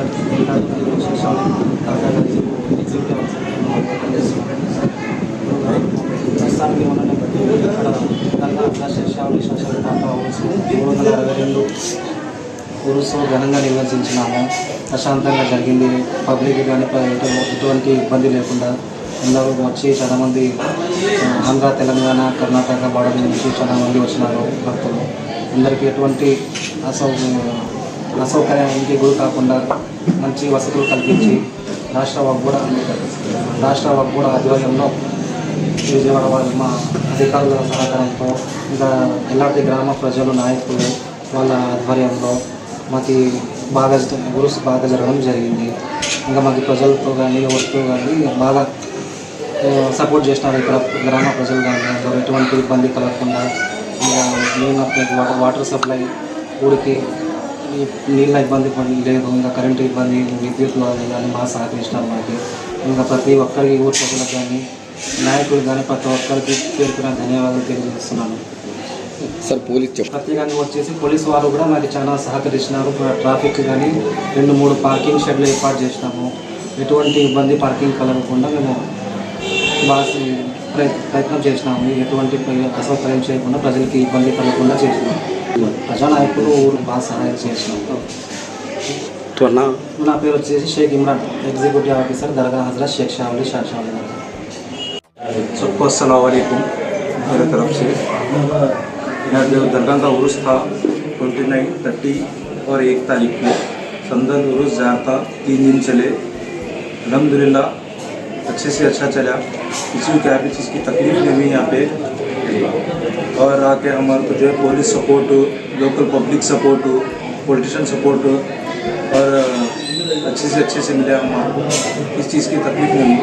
మాట్లాడుతున్నారు రెండు ఘనంగా నిర్వహించినాము ప్రశాంతంగా జరిగింది పబ్లిక్ కానీ ఎటువంటి ఇబ్బంది లేకుండా అందరూ వచ్చి చాలామంది ఆంధ్ర తెలంగాణ కర్ణాటక బాడ నుంచి చాలామంది వచ్చినారు భక్తులు అందరికీ ఎటువంటి అసౌ అసౌకర్యానికి గురి కాకుండా మంచి వసతులు కల్పించి రాష్ట్ర కూడా రాష్ట్ర కూడా ఆధ్వర్యంలో విజయవాడ వాళ్ళు మా అధికారుల సహకారంతో ఇంకా ఎలాంటి గ్రామ ప్రజలు నాయకులు వాళ్ళ ఆధ్వర్యంలో మాకు బాగా గురుస్ బాగా జరగడం జరిగింది. ఇంకా మాకు ప్రజలతో కానీ ఎవరితో కానీ బాగా సపోర్ట్ చేసినారు ఇక్కడ గ్రామ ప్రజలు కానీ అందరూ ఎటువంటి ఇబ్బంది కలగకుండా. ఇంకా మెయిన్ వాటర్ వాటర్ సప్లై ఊరికి నీళ్ళ ఇబ్బంది పని లేదు ఇంకా కరెంటు ఇబ్బంది విద్యుత్ వాళ్ళు కానీ బాగా సహకరించినారు మనకి. ఇంకా ప్రతి ఒక్కరికి ఊరి ప్రజలకు కానీ నాయకులు కానీ ప్రతి ఒక్కరికి పేరుకున్న ధన్యవాదాలు తెలియజేస్తున్నాను. సార్ పోలీస్ ప్రత్యేకంగా వచ్చేసి పోలీసు వారు కూడా మాకు చాలా సహకరించినారు ట్రాఫిక్ కానీ రెండు మూడు పార్కింగ్ షెడ్లు ఏర్పాటు చేసినాము. ఎటువంటి ఇబ్బంది పార్కింగ్ కలగకుండా మేము బాగా ప్రయ- ప్రయత్నం చేసినాము. ఎటువంటి అసౌకర్యం చేయకుండా ప్రజలకి ఇబ్బంది కలగకుండా చేసినాము. ప్రజానాయకులు ఊరు బాగా సహాయం చేసినాము త్వరణ నా పేరు వచ్చేసి షేక్ ఇమ్రాన్ ఎగ్జిక్యూటివ్ ఆఫీసర్ దర్గా హజరత్ షేక్ షావలి షా షావలి గారు सबको अस्सलाम वालेकुम मेरे तरफ से यहाँ जो दरगाह का उर्स था ट्वेंटी नाइन थर्टी और एक तारीख को संदन उर्स जहाँ था तीन दिन चले अलहमदिल्ला अच्छे से अच्छा चला किसी को क्या भी चीज़ की तकलीफ नहीं हुई यहाँ पे और आके हमारे को जो है police support local public support politician support और अच्छे से अच्छे से मिले हमारे इस चीज़ की तकलीफ़ नहीं।